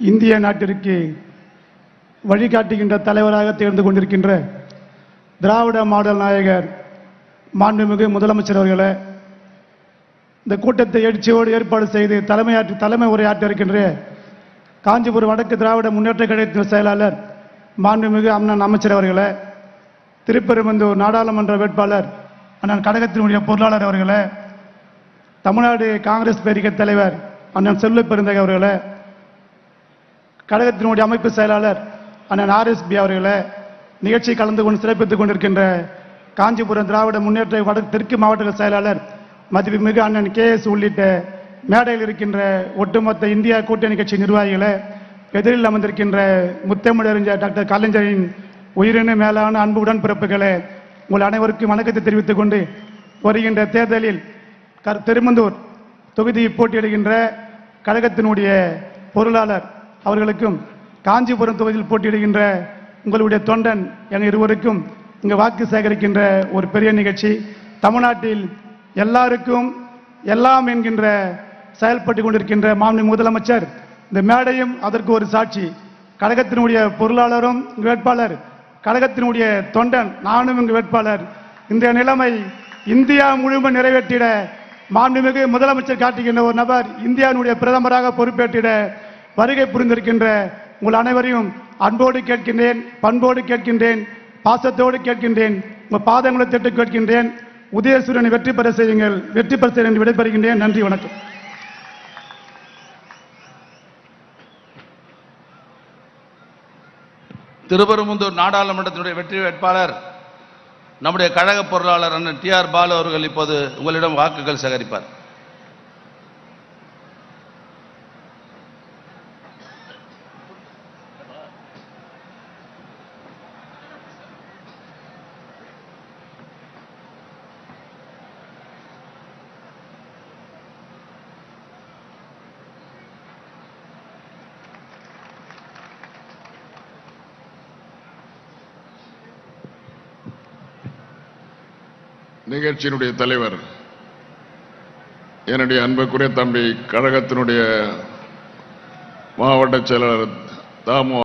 இந்திய நாட்டிற்கு வழிகாட்டுகின்ற தலைவராக தேர்ந்து கொண்டிருக்கின்ற திராவிட மாடல் நாயகர் மாண்புமிகு முதலமைச்சர் அவர்களே இந்த கூட்டத்தை எழுச்சியோடு ஏற்பாடு செய்து தலைமையாற்றி தலைமை உரையாற்ற இருக்கின்ற காஞ்சிபுரம் வடக்கு திராவிட முன்னேற்ற கழகத்தின் செயலாளர் மாண்புமிகு அண்ணன் அமைச்சர் அவர்களே திருப்பெரும்பந்தூர் நாடாளுமன்ற வேட்பாளர் அண்ணன் கழகத்தினுடைய பொருளாளர் அவர்களே தமிழ்நாடு காங்கிரஸ் பேரிக்கை தலைவர் அண்ணன் செல்வ பெருந்தகை அவர்களை கழகத்தினுடைய அமைப்பு செயலாளர் அண்ணன் ஆர்எஸ்பி அவர்களை நிகழ்ச்சி கலந்து கொண்டு சிறப்பித்துக் கொண்டிருக்கின்ற காஞ்சிபுரம் திராவிட முன்னேற்ற வடக்கு தெற்கு மாவட்ட செயலாளர் மதிப்புமிகு அண்ணன் கே எஸ் உள்ளிட்ட மேடையில் இருக்கின்ற ஒட்டுமொத்த இந்தியா கூட்டணி கட்சி நிர்வாகிகளை எதிரில் அமர்ந்திருக்கின்ற முத்தமிழறிஞர் டாக்டர் கலைஞரின் உயிரின மேலான அன்பு உடன்பிறப்புகளை உங்கள் அனைவருக்கும் வணக்கத்தை தெரிவித்துக் கொண்டு வருகின்ற தேர்தலில் கர் திருமந்தூர் தொகுதியில் போட்டியிடுகின்ற கழகத்தினுடைய பொருளாளர் அவர்களுக்கும் காஞ்சிபுரம் தொகுதியில் போட்டியிடுகின்ற உங்களுடைய தொண்டன் என இருவருக்கும் இங்கே வாக்கு சேகரிக்கின்ற ஒரு பெரிய நிகழ்ச்சி. தமிழ்நாட்டில் எல்லாருக்கும் எல்லாம் என்கின்ற செயல்பட்டு கொண்டிருக்கின்ற மாநில முதலமைச்சர் இந்த மேடையும் அதற்கு ஒரு சாட்சி. கழகத்தினுடைய பொருளாளரும் இங்கு வேட்பாளர் கழகத்தினுடைய தொண்டன் நானும் இங்கு வேட்பாளர். இந்த நிலைமை இந்தியா முழுவதும் நிறைவேற்றிட மாண்புமிகு முதலமைச்சர் காட்டுகின்ற ஒரு நபர் இந்தியாவினுடைய பிரதமராக பொறுப்பேற்றிட வருகை புரிந்திருக்கின்ற உங்கள் அனைவரையும் அன்போடு கேட்கின்றேன் பண்போடு கேட்கின்றேன் பாசத்தோடு கேட்கின்றேன் உங்கள் பாதங்களை திட்டு கேட்கின்றேன். உதயசூரியனை வெற்றி பெற செய்யுங்கள். வெற்றி பெற செய்யுங்கள் என்று விடைபெறுகின்றேன். நன்றி வணக்கம். திருப்பெரும்புதூர் நாடாளுமன்றத்தினுடைய வெற்றி வேட்பாளர் நம்முடைய கழக பொருளாளர் அண்ணன் டி ஆர் பாலு அவர்கள் இப்போது உங்களிடம் வாக்குகள் சேகரிப்பார். நிகழ்ச்சியினுடைய தலைவர் என்னுடைய அன்புக்குரிய தம்பி கழகத்தினுடைய மாவட்ட செயலாளர் தாமோ